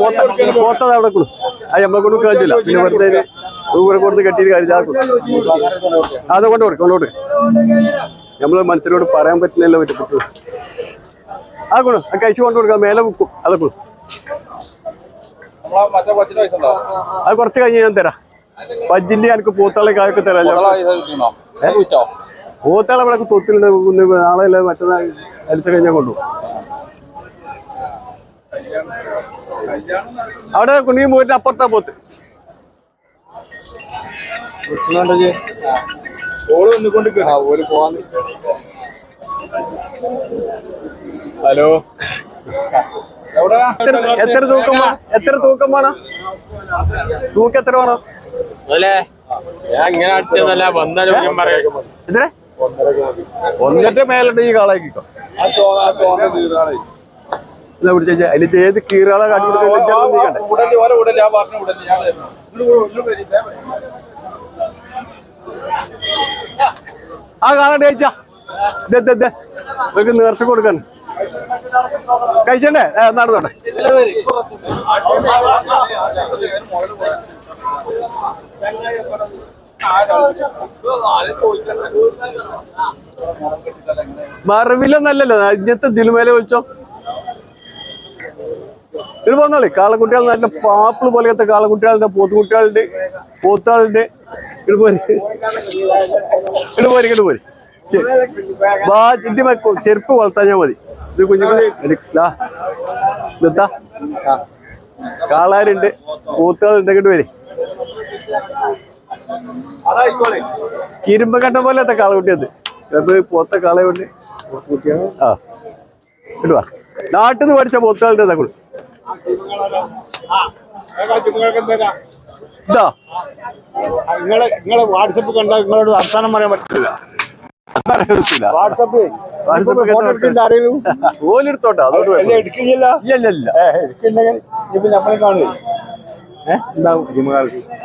പോത്ത പോത്തത് അവിടെ കൊടു. അത് നമ്മളെ കൊണ്ട് കഴിച്ചില്ല പിന്നെ വെറുതെ ഒരു കൊടുത്ത് കെട്ടിയിട്ട് കാര്യം ആ അത് കൊണ്ട് കൊടുക്കും കൊണ്ട് കൊടുക്കും. നമ്മൾ മനസ്സിനോട് പറയാൻ പറ്റുന്നല്ലോ പറ്റും ആ കൊണ്ടു. ആ കഴിച്ചു കൊണ്ട് കൊടുക്കാം മേലെ വെക്കും അതൊക്കെ കൊടുക്കും. അത് കുറച്ച് കഴിഞ്ഞ് ഞാൻ തരാം. പജ്ജിന്റെ എനിക്ക് പൂത്താളെ കായൊക്കെ തരാം. പൂത്താളെ ഇവിടെ തൊത്തിലുണ്ട് നാളെ അല്ല മറ്റന്നാ അരിച്ച കഴിഞ്ഞാൽ കൊണ്ടുപോകും. അവിടെ കുണി പോയിട്ട് അപ്പുറത്താ പോത്ത് ഹലോ. എത്ര തൂക്കം വേണം? എത്ര തൂക്കം വേണം? തൂക്കം എത്ര വേണം? അതല്ലേ ഞാൻ ഇങ്ങനെ അടിച്ചതല്ല വന്നാലും ഞാൻ പറയാം. എത്ര ഒന്നിട്ട് മേലുണ്ട് ഈ കാളാക്കിക്കോ ആ ചോന്ന ആ ചോന്ന തീർന്നാളെ എന്നാ പിടിച്ച അതിന് ഏത് കീറുകളെ കാട്ടി. ആ കാള കഴിച്ചാ നിങ്ങൾക്ക് നേർച്ച കൊടുക്കാൻ കഴിച്ചണ്ടേ നടന്നോട്ടെ. മറവിലൊന്നല്ലല്ലോ ഇങ്ങനത്തെ ദിലുമേലെ വിളിച്ചോ. ഇത് പോന്നാളി കാളക്കുട്ടികൾ നല്ല പാപ്പിൾ പോലത്തെ കാളക്കുട്ടികളുടെ പോത്തുകുട്ടികളുടെ പോത്താളുണ്ട്. ഇത് പോരി. ഇത് പോരി ഇങ്ങോട്ട് പോരി. ചിന്തി ചെരുപ്പ് വളർത്താൻ മതി. ഇത് കാളാരുണ്ട് പോത്തുകളുണ്ട് ഇങ്ങോട്ട് വരി. ഇരുമ്പ് കണ്ട പോലത്തെ കാളക്കുട്ടിയത് അത് പോത്ത കാളയുണ്ട്. ആ. ഇടുവാ നാട്ടിൽ നിന്ന് പഠിച്ച പോത്തുകളുടെ ഇതാ ഇതാ. നിങ്ങളെ നിങ്ങളെ വാട്സപ്പ് കണ്ട നിങ്ങളോട് വർത്താനം പറയാൻ പറ്റില്ല വാട്സപ്പ്. ഓലെടുത്തോട്ടെ എടുക്കില്ല ഇല്ല എടുക്കുന്നുണ്ടെങ്കിൽ ഇപ്പൊ നമ്മളെ കാണുക ഏഹ് ഉണ്ടാവും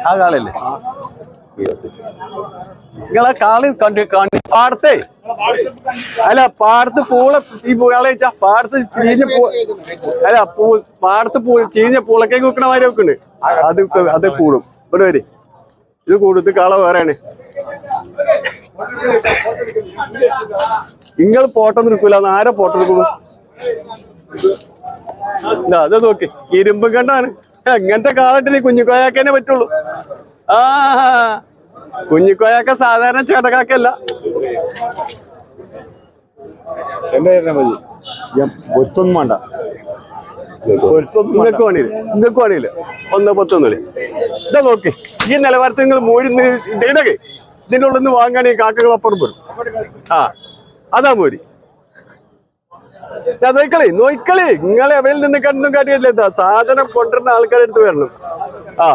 ആ കാളല്ലേ നിങ്ങളെ കാളി കണ്ട് കണ്ട് പാടത്തെ. അല്ല പാടത്ത് പൂള ഈ പൂളെ വെച്ചാ പാടത്ത് ചീഞ്ഞ പൂ അല്ല പൂ പാടത്ത് പൂ ചീഞ്ഞ പൂളക്കേക്ക് വെക്കണ മാതിരി വെക്കുന്നുണ്ട് അത് അത് കൂടും. ഇവിടെ വരെ. ഇത് കൂടുത്ത് കാള വേറെയാണ്. നിങ്ങൾ പോട്ടം നിൽക്കൂല ആരെ പോട്ടം നിൽക്കുന്നു അത് നോക്ക്. ഇരുമ്പ് കണ്ടാണ്. എങ്ങനത്തെ കുഞ്ഞു കുഞ്ഞിക്കോയാക്കനെ പറ്റുള്ളൂ. ആ കുഞ്ഞിക്കോയാക്ക സാധാരണ ചേട്ടക്കാക്കല്ല എന്റെ പേരിനെ മതി ഞാൻ ഒത്തൊന്നും വേണ്ട. നിങ്ങൾക്ക് വേണിയില്ല നിങ്ങൾക്ക് വേണിയില്ല ഒന്ന് പത്തൊന്നുമില്ല? ഇതാ നോക്ക്. ഈ നിലവാരത്തിൽ നിങ്ങൾ മൂരിന്ന് ഇടകെ ഇതിന്റെ ഉള്ളിൽ നിന്ന് വാങ്ങാണെങ്കിൽ കാക്കകൾ അപ്പുറം വരും. ആ അതാ മോരി. നോക്കളി നോക്കളി നിങ്ങൾ എവയിൽ നിന്ന് കണ്ടും കാട്ടിയിട്ടില്ല. സാധനം കൊണ്ടുവരുന്ന ആൾക്കാരെടുത്ത് വരണം. ആ.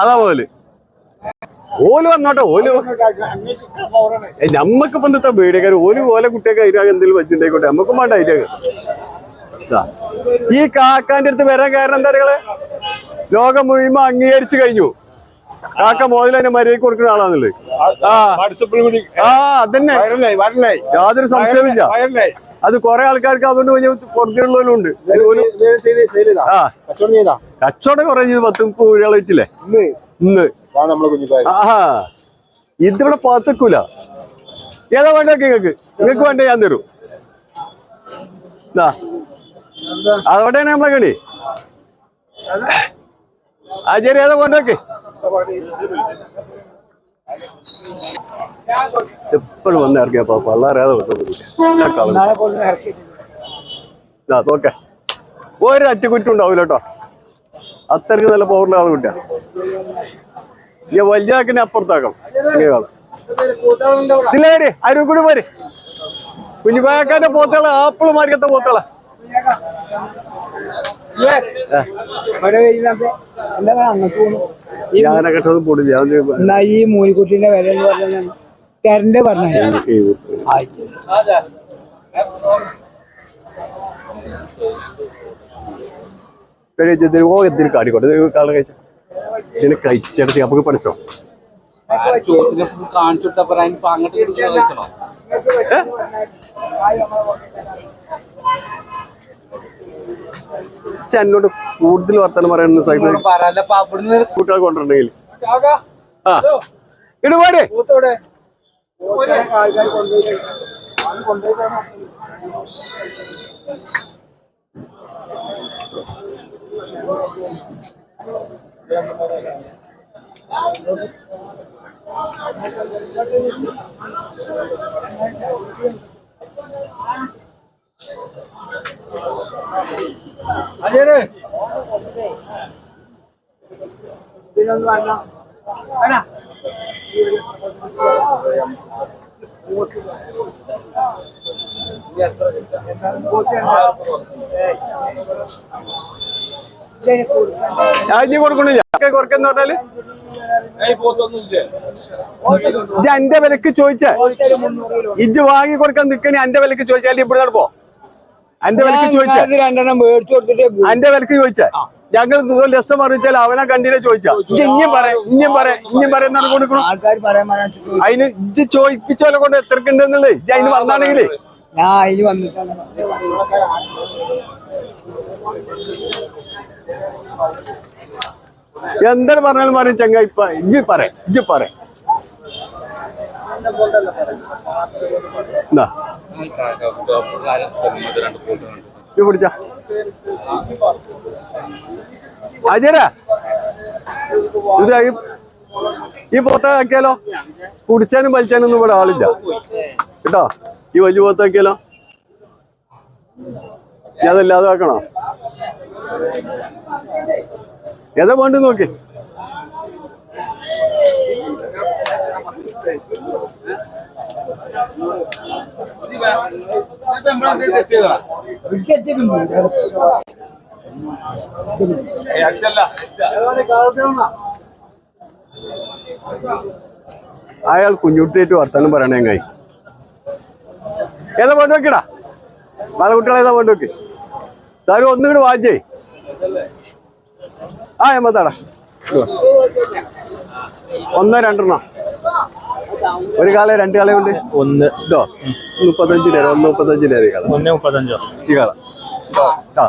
അതാ പോൽ ഓൽ വന്നോട്ടെ ഓൽ നമ്മക്ക് നമ്മക്ക് എന്താ വീടുകാർ ഓൽ പോലെ കുട്ടിയൊക്കെ അതിരാக എന്തെങ്കിലും വെച്ചിട്ടുണ്ടായിക്കോട്ടെ നമുക്കും വേണ്ട അതിരാக ഈ കാക്കാന്റെ അടുത്ത് വരാൻ കാരണം എന്താ പറയുക ലോകം മുഴുവൻ അംഗീകരിച്ചു കഴിഞ്ഞു. കാക്ക മോദി തന്നെ മര്യാദ കൊടുക്കുന്ന ആളാന്നുള്ളത് ആ. യാതൊരു സംശയമില്ല അത് കൊറേ ആൾക്കാർക്ക് അതുകൊണ്ട് വലിയ പുറത്തുള്ളവരും ഉണ്ട് കച്ചവടം ചെയ്താ പത്തും കോഴികളായിട്ടില്ലേ ഇന്ന്. ആഹാ. ഇതിവിടെ പാത്തക്കൂല. ഏതാ വേണ്ട നിങ്ങൾക്ക് നിങ്ങൾക്ക് വേണ്ട ഞാൻ തരൂ. ദാ. അതവിടെയാണ് നമ്മളെ കണി. ആ ശരി ഏതാ കൊണ്ടോക്കെ എപ്പോഴും വന്ന് ഇറങ്ങിയപ്പോ പള്ളാരേതാ നോക്കെ. ഒരു അറ്റുകുറ്റം ഉണ്ടാവില്ല കേട്ടോ. അത്രയ്ക്ക് നല്ല പവറുള്ള ആൾ കുട്ടിയാ. ഇനി വലിയാക്കിനെ അപ്പുറത്താക്കണം ഇല്ലേടി ഇതിലേടി അരും കൂടി പോരെ. കുഞ്ഞുപാക്കാന്റെ പോത്തള ആപ്പിൾ മാർക്കത്തെ പോത്തകൾ. എന്നാ ഈ മൂലിക്കുട്ടിന്റെ വില എന്ന് പറഞ്ഞാൽ കരണ്ട് പറഞ്ഞ ഓ എന്തിനു കാണിക്കോട്ടെ കാളെ കഴിച്ചു. ഇതിന് കഴിച്ചടച്ച് നമുക്ക് പഠിച്ചോ? എന്നോട് കാണിച്ചു കൊടുത്തപ്പോ അതിനിപ്പോ അങ്ങോട്ട് ഇങ്ങോട്ട് വെച്ചണോ ഇജ്ജ് എന്നോട് കൂടുതൽ വർത്തമാനം പറയുന്നു സൈക്കിൾ പറയല്ല അവിടുന്ന് കുട്ടികളെ കൊണ്ടിട്ടുണ്ടെങ്കിൽ ആ ഇട് പോരെ ഞാൻ കൊടുക്കണില്ല. കൊറക്കെന്ന് പറഞ്ഞാൽ? ഇജ്ജ് എന്റെ വിലക്ക് ചോദിച്ച. ഇജ്ജ് വാങ്ങി കൊടുക്കാൻ നിക്കണി എന്റെ വിലക്ക് ചോദിച്ചാൽ ഇവിടെ പോ. എന്റെ വിലക്ക് ചോദിച്ച. എന്റെ വിലക്ക് ചോദിച്ച. ഞങ്ങൾ ലക്ഷം അറിയിച്ചാൽ അവനെ കണ്ടിനെ ചോദിച്ചാ. ഇജ്ജ് ഇഞ്ഞും പറയാം ഇഞ്ഞും പറയാം ഇഞ്ഞും കൊടുക്കണം. പറയാൻ ചോദിച്ചു. അതിന് ഇജ്ജ് ചോദിപ്പിച്ചോലെ കൊണ്ട് എത്രക്കുണ്ടെന്നുള്ളത് ഇജ്ജ് അതിന് വന്നാണെങ്കിലേ. ഞാൻ അതിന് വന്നിട്ടാണ് എന്താണ് പറഞ്ഞാലും പറയും ചങ്ങ ഇപ്പൊ ഇജ്ജ് പറ ഇജ്ജ് പറ പിടിച്ച. അജയരാ. ഇത് ഈ പോത്താക്കിയാലോ കുടിച്ചാനും വലിച്ചാനും ഒന്നും ഇവിടെ ആളില്ല. കേട്ടോ? ഈ വലിയ പോത്താക്കിയാലോ ഞാൻ അതല്ലാതെ ആക്കണോ ഏതാ വേണ്ടി നോക്കി. അയാൾ കുഞ്ഞുട്ടിയിട്ട് വർത്താനം പറയണേ എങ്ങായി? ഏതാ വേണ്ടി നോക്കിടാ ബാലകുട്ടികളെ ഏതാ വേണ്ടി നോക്കി? സാരും ഒന്നും കൂടി വായിച്ചേ ആ എമ്പത്താടാ ഒന്ന് രണ്ടെണ്ണം. ഒരു കാളെ രണ്ട് കാളെ ഉണ്ട്. ഒന്ന്. ഇതോ മുപ്പത്തഞ്ച് നേരം ഒന്ന് മുപ്പത്തഞ്ച് നേരം ഈ കാള? ഒന്ന് മുപ്പത്തഞ്ചോ? ഈ കാള. ആ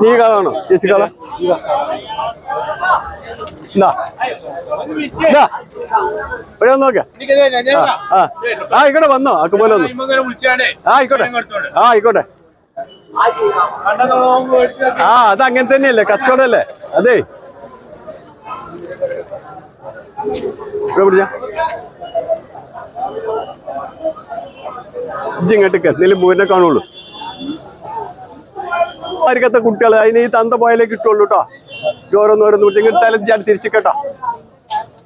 നീ ഈ കാളാണോ ചേച്ചി കാള? ഇവിടെ ഒന്ന് നോക്കാം. ആ ആയിക്കോട്ടെ വന്നോ. അക്കുപോലെ പോലെ വന്നു. ആ ആയിക്കോട്ടെ. ആ ആയിക്കോട്ടെ. ആ അത് അങ്ങനെ തന്നെയല്ലേ? കച്ചവടമല്ലേ? അതെ. ഇവിടെ പിടിച്ച. എന്തെങ്കിലും മൂരിനെ കാണുള്ളൂ. ആയിരിക്കത്തെ കുട്ടികൾ അതിന് ഈ തന്ത പോയാലേ കിട്ടുള്ളൂ കേട്ടോ ഓരോന്നോരോന്ന് പിടിച്ച് ഇങ്ങോട്ട് തല ചാടി തിരിച്ചു കേട്ടോ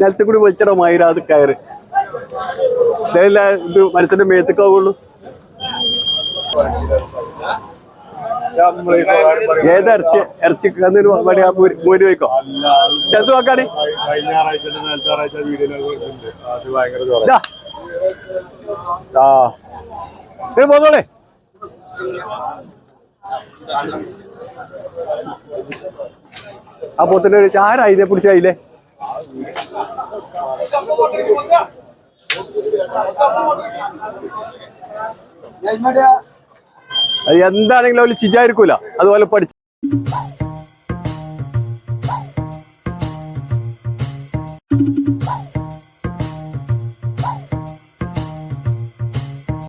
നിലത്ത് കൂടി വലിച്ചടോ അത് കയറ്. ഇത് മനസ്സിന്റെ മേത്തേക്കാവുള്ളൂ ഏത് ഇറച്ചി ഇറച്ചി വെക്കോ മൂരി വയ്ക്കോ എന്ത് ഇതാ. ഏ പോന്നോളെ. ആ പോത്തിന്റെ ഒരു ആരാ ഇതിനെ പിടിച്ചായില്ലേ അത് എന്താണെങ്കിലും അവർ ചിജായിരിക്കൂല അതുപോലെ പഠിച്ചു